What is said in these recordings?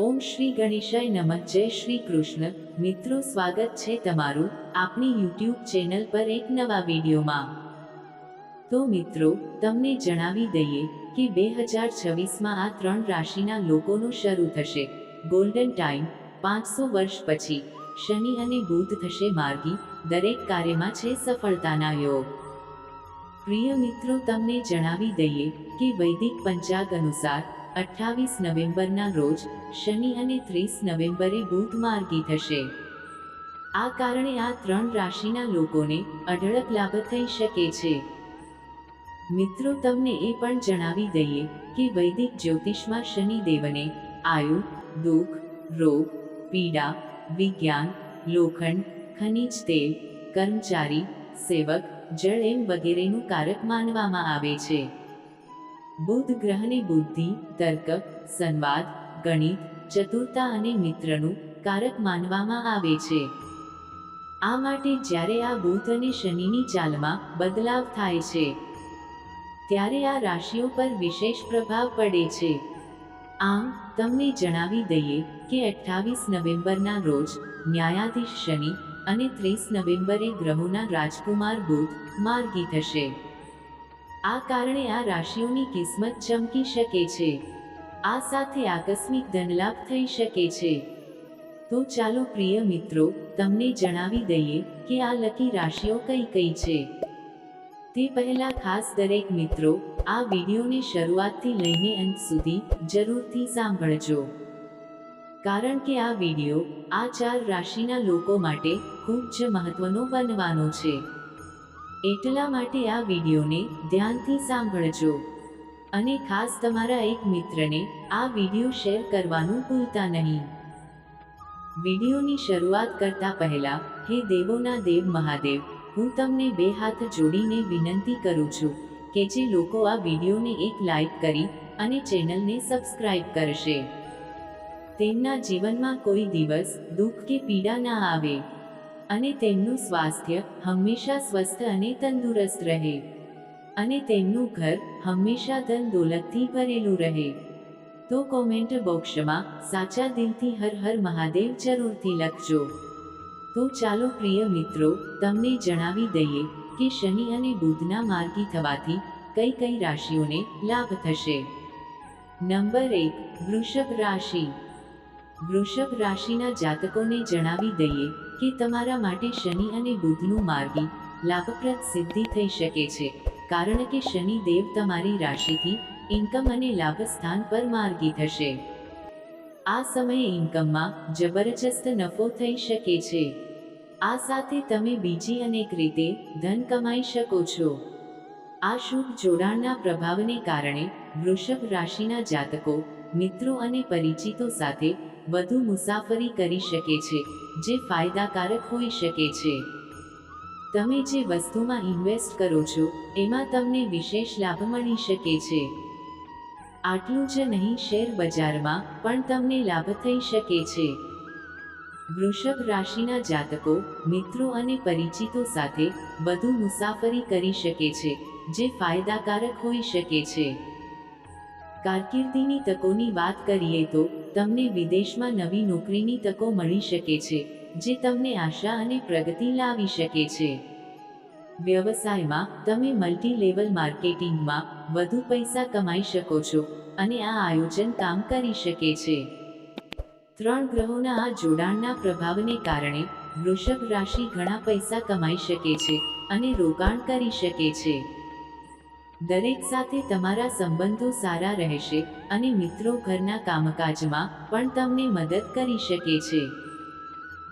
ઓમ શ્રી ગણેશાય નમઃ. જય શ્રી કૃષ્ણ. મિત્રો, સ્વાગત છે તમારું આપણી યુટ્યુબ ચેનલ પર એક નવા વિડીયોમાં. તો મિત્રો, તમને જણાવી દઈએ કે બે હજાર છવ્વીસમાં આ ત્રણ રાશિના લોકોનો શરૂ થશે. ગોલ્ડન ટાઈમ પાંચસો વર્ષ પછી. શનિ અને બુધ થશે માર્ગી. દરેક કાર્યમાં છે સફળતાના યોગ. પ્રિય મિત્રો, તમને જણાવી દઈએ કે વૈદિક પંચાગ અનુસાર અઠ્ઠાવીસ નવેમ્બરના રોજ શનિ અને ત્રીસ નવેમ્બરે બુધ માર્ગી થશે. આ કારણે આ ત્રણ રાશિના લોકોને અઢળક લાભ થઈ શકે છે. મિત્રો, તમને એ પણ જણાવી દઈએ કે વૈદિક જ્યોતિષમાં શનિદેવને આયુ, દુઃખ, રોગ, પીડા, વિજ્ઞાન, લોખંડ, ખનિજ તેલ, કર્મચારી, સેવક, જળ એમ વગેરેનું કારક માનવામાં આવે છે. બુધ ગ્રહને બુદ્ધિ, તર્ક, સંવાદ, ગણિત, ચતુરતા અને મિત્રનું કારક માનવામાં આવે છે. આ માટે જ્યારે આ બુધ અને શનિની ચાલમાં બદલાવ થાય છે, ત્યારે આ રાશિઓ પર વિશેષ પ્રભાવ પડે છે. આમ, તમને જણાવી દઈએ કે અઠ્ઠાવીસ નવેમ્બરના રોજ ન્યાયાધીશ શનિ અને ત્રીસ નવેમ્બરે ગ્રહોના રાજકુમાર બુધ માર્ગી થશે. આ કારણે આ રાશિઓની કિસ્મત ચમકી શકે છે. આ સાથે આકસ્મિક ધનલાભ થઈ શકે છે. તો ચાલો પ્રિય મિત્રો, તમને જણાવી દઈએ કે આ લકી રાશિઓ કઈ કઈ છે. તે પહેલા ખાસ દરેક મિત્રો, આ વિડીયોને શરૂઆતથી લઈને અંત સુધી જરૂરથી સાંભળજો. કારણ કે આ વીડિયો આ ચાર રાશિના લોકો માટે ખૂબ જ મહત્વનો બનવાનો છે. એટલા માટે આ વિડીયોને ધ્યાનથી સાંભળજો. અને ખાસ તમારા એક મિત્રને આ વીડિયો શેર કરવાનું ભૂલતા નહીં. વિડીયોની શરૂઆત કરતા પહેલા, હે દેવોના દેવ મહાદેવ, હું તમને બે હાથ જોડીને વિનંતી કરું છું કે જે લોકો આ વિડીયોને એક લાઈક કરી અને ચેનલને સબસ્ક્રાઇબ કરશે. તેમના જીવનમાં કોઈ દિવસ દુઃખ કે પીડા ના આવે. અને તેમનું સ્વાસ્થ્ય હંમેશા સ્વસ્થ અને તંદુરસ્ત રહે. અને તેમનું ઘર હંમેશા ધન દોલતથી ભરેલું રહે. તો કોમેન્ટ બોક્સમાં સાચા દિલથી હર હર મહાદેવ જરૂરથી લખજો. તો ચાલો પ્રિય મિત્રો, તમને જણાવી દઈએ કે શનિ અને બુધના માર્ગી થવાથી કઈ કઈ રાશિઓને લાભ થશે. નંબર એક, વૃષભ રાશિ. વૃષભ રાશિના જાતકોને જણાવી દઈએ કે તમારા માટે શનિ અને બુધનું માર્ગી લાભપ્રદ સિદ્ધિ થઈ શકે છે, કારણ કે શનિ દેવ તમારી રાશિથી ઇન્કમ અને લાભ સ્થાન પર માર્ગી થશે. આ સમયે ઇન્કમમાં જબરજસ્ત નફો થઈ શકે છે. આ સાથે તમે બીજી અનેક રીતે ધન કમાઈ શકો છો. આ શુભ જોડાણના પ્રભાવને કારણે વૃષભ રાશિના જાતકો મિત્રો અને પરિચિતો સાથે વધુ મુસાફરી કરી શકે છે, જે ફાયદાકારક હોઈ શકે છે. તમે જે વસ્તુમાં ઇન્વેસ્ટ કરો છો, એમાં તમને વિશેષ લાભ મળી શકે છે. આટલું જ નહીં, શેર બજારમાં પણ તમને લાભ થઈ શકે છે. વૃષભ રાશિના જાતકો, મિત્રો અને પરિચિતો સાથે વધુ મુસાફરી કરી શકે છે, જે ફાયદાકારક હોઈ શકે છે. કારકિર્દીની તકોની વાત કરીએ તો તમને વિદેશમાં નવી નોકરીની તકો મળી શકે છે, જે તમને આશા અને પ્રગતિ લાવી શકે છે. વ્યવસાયમાં, તમે મલ્ટી લેવલ માર્કેટિંગમાં વધુ પૈસા કમાઈ શકો છો અને આ આયોજન કામ કરી શકે છે. ત્રણ ગ્રહોના આ જોડાણના પ્રભાવને કારણે, વૃષભ રાશિ ઘણા પૈસા કમાઈ શકે છે અને રોકાણ કરી શકે છે. દરેક સાથે તમારા સંબંધો સારા રહેશે અને મિત્રો ઘરના કામકાજમાં પણ તમને મદદ કરી શકે છે.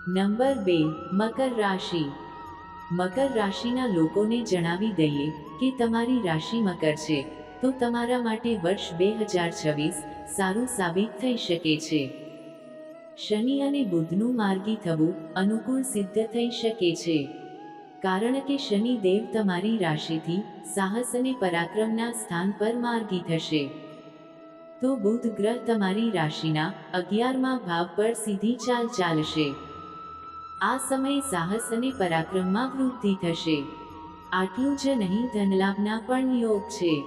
નંબર બે, મકર રાશિ. મકર રાશિના લોકોને જણાવી દઈએ કે તમારી રાશિ મકર છે, તો તમારા માટે વર્ષ બે હજાર છવ્વીસ સારું સાબિત થઈ શકે છે. શનિ અને બુધનું માર્ગી થવું અનુકૂળ સિદ્ધ થઈ શકે છે. કારણ કે શનિ દેવ તમારી રાશિથી સાહસ અને પરાક્રમના સ્થાન પર માર્ગી થશે. તો બુધ ગ્રહ તમારી રાશિના અગિયારમાં ભાવ પર સીધી ચાલ ચાલશે. આ સમયે સાહસ અને પરાક્રમમાં વૃદ્ધિ થશે. આટલું જ નહીં, ધનલાભના પણ યોગ છે.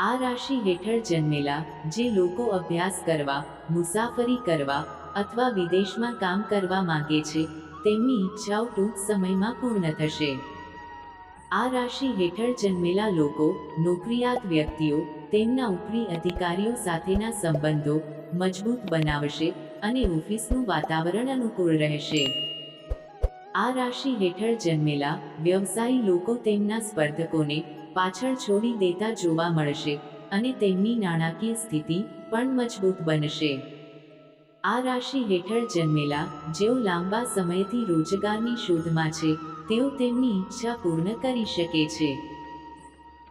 આ રાશિ હેઠળ જન્મેલા જે લોકો અભ્યાસ કરવા, મુસાફરી કરવા અથવા વિદેશમાં કામ કરવા માંગે છે તેમની ઈચ્છાઓ ટૂંક સમયમાં પૂર્ણ થશે. આ રાશિ હેઠળ જન્મેલા લોકો, નોકરિયાત વ્યક્તિઓ, તેમના ઉપરી અધિકારીઓ સાથેના સંબંધો મજબૂત બનાવશે અને ઓફિસનું વાતાવરણ અનુકૂળ રહેશે. આ રાશિ હેઠળ જન્મેલા વ્યવસાયી લોકો તેમના સ્પર્ધકોને પાછળ છોડી દેતા જોવા મળશે અને તેમની નાણાકીય સ્થિતિ પણ મજબૂત બનશે. આ રાશિ હેઠળ જન્મેલા, જેઓ લાંબા સમયથી રોજગારની શોધમાં છે, તેઓ તેમની ઈચ્છા પૂર્ણ કરી શકે છે.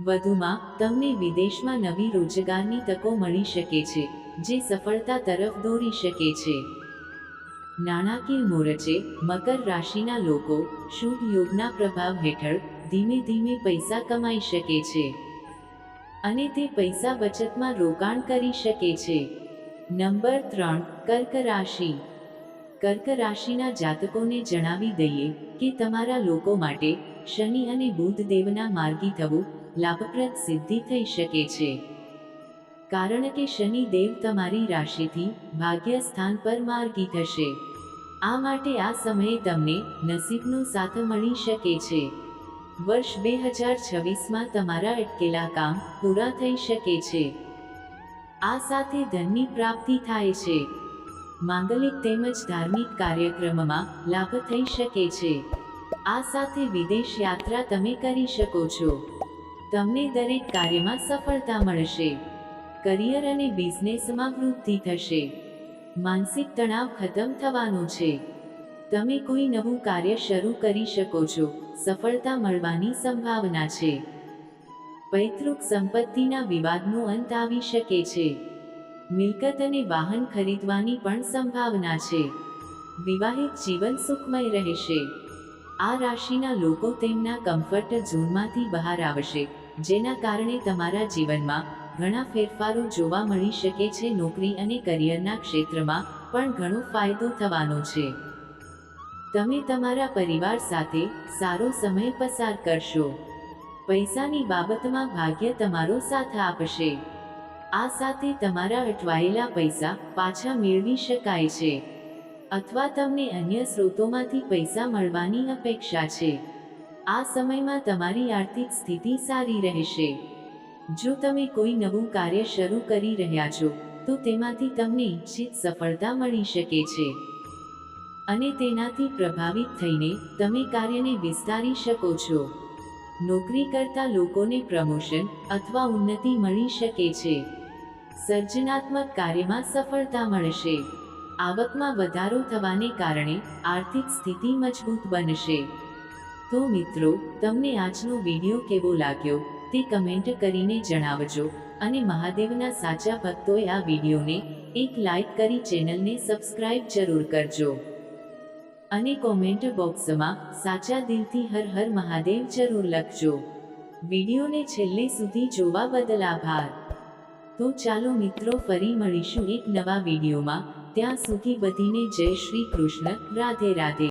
વધુમાં, તમને વિદેશમાં નવી રોજગારની તકો મળી શકે છે, જે સફળતા તરફ દોરી શકે છે. નાણાકીય મોરચે, મકર રાશિના લોકો, શુભ યોગના પ્રભાવ હેઠળ, ધીમે ધીમે પૈસા કમાઈ શકે છે. અને તે પૈસા બચતમાં રોકાણ કરી શકે છે. નંબર ત્રણ કર્ક રાશિ કર્ક રાશિના જાતકોને જણાવી દઈએ કે તમારા લોકો માટે શનિ અને બુધ દેવના માર્ગી થવું લાભપ્રદ સિદ્ધિ થઈ શકે છે. કારણ કે શનિ દેવ તમારી રાશિથી ભાગ્ય સ્થાન પર માર્ગી થશે. આ માટે આ સમયે તમને નસીબનો સાથ મળી શકે છે. વર્ષ બે હજાર છવ્વીસમાં તમારા અટકેલા કામ પૂરા થઈ શકે છે. આ સાથે ધનની પ્રાપ્તિ થાય છે. માંગલિક તેમજ ધાર્મિક કાર્યક્રમમાં લાભ થઈ શકે છે. આ સાથે વિદેશ યાત્રા તમે કરી શકો છો. તમને દરેક કાર્યમાં સફળતા મળશે. કરિયર અને બિઝનેસમાં વૃદ્ધિ થશે. માનસિક તણાવ ખતમ થવાનો છે. તમે કોઈ નવું કાર્ય શરૂ કરી શકો છો. સફળતા મળવાની સંભાવના છે. પૈતૃક સંપત્તિના વિવાદનો અંત આવી શકે છે. મિલકત અને વાહન ખરીદવાની પણ સંભાવના છે. વિવાહિત જીવન સુખમય રહેશે. આ રાશિના લોકો તેમના કમ્ફર્ટ ઝોનમાંથી બહાર આવશે, જેના કારણે તમારા જીવનમાં ઘણા ફેરફારો જોવા મળી શકે છે. નોકરી અને કરિયરના ક્ષેત્રમાં પણ ઘણો ફાયદો થવાનો છે. તમે તમારા પરિવાર સાથે સારો સમય પસાર કરશો. પૈસાની બાબતમાં ભાગ્ય તમારો સાથ આપશે. આ સાથે તમારા અટવાયેલા પૈસા પાછા મેળવી શકાય છે. અથવા તમને અન્ય સ્રોતોમાંથી પૈસા મળવાની અપેક્ષા છે. આ સમયમાં તમારી આર્થિક સ્થિતિ સારી રહેશે. જો તમે કોઈ નવું કાર્ય શરૂ કરી રહ્યા છો, તો તેમાંથી તમને ઈચ્છિત સફળતા મળી શકે છે. અને તેનાથી પ્રભાવિત થઈને તમે કાર્યને વિસ્તારી શકો છો. નોકરી કરતા લોકોને પ્રમોશન અથવા ઉન્નતિ મળી શકે છે. સર્જનાત્મક કાર્યમાં સફળતા મળશે. આવકમાં વધારો થવાને કારણે આર્થિક સ્થિતિ મજબૂત બનશે. તો મિત્રો, તમને આજનો વીડિયો કેવો લાગ્યો તે કમેન્ટ કરીને જણાવજો અને મહાદેવના સાચા ભક્તોએ આ વિડીયોને એક લાઈક કરી ચેનલને સબસ્ક્રાઇબ જરૂર કરજો. અને કોમેન્ટ બોક્સમાં સાચા દિલથી હર હર મહાદેવ જરૂર લખજો. વિડીયોને છેલ્લે સુધી જોવા બદલ આભાર. તો ચાલો મિત્રો ફરી મળીશું એક નવા વિડીયોમાં. ત્યાં સુધી બધીને જય શ્રી કૃષ્ણ, રાધે રાધે.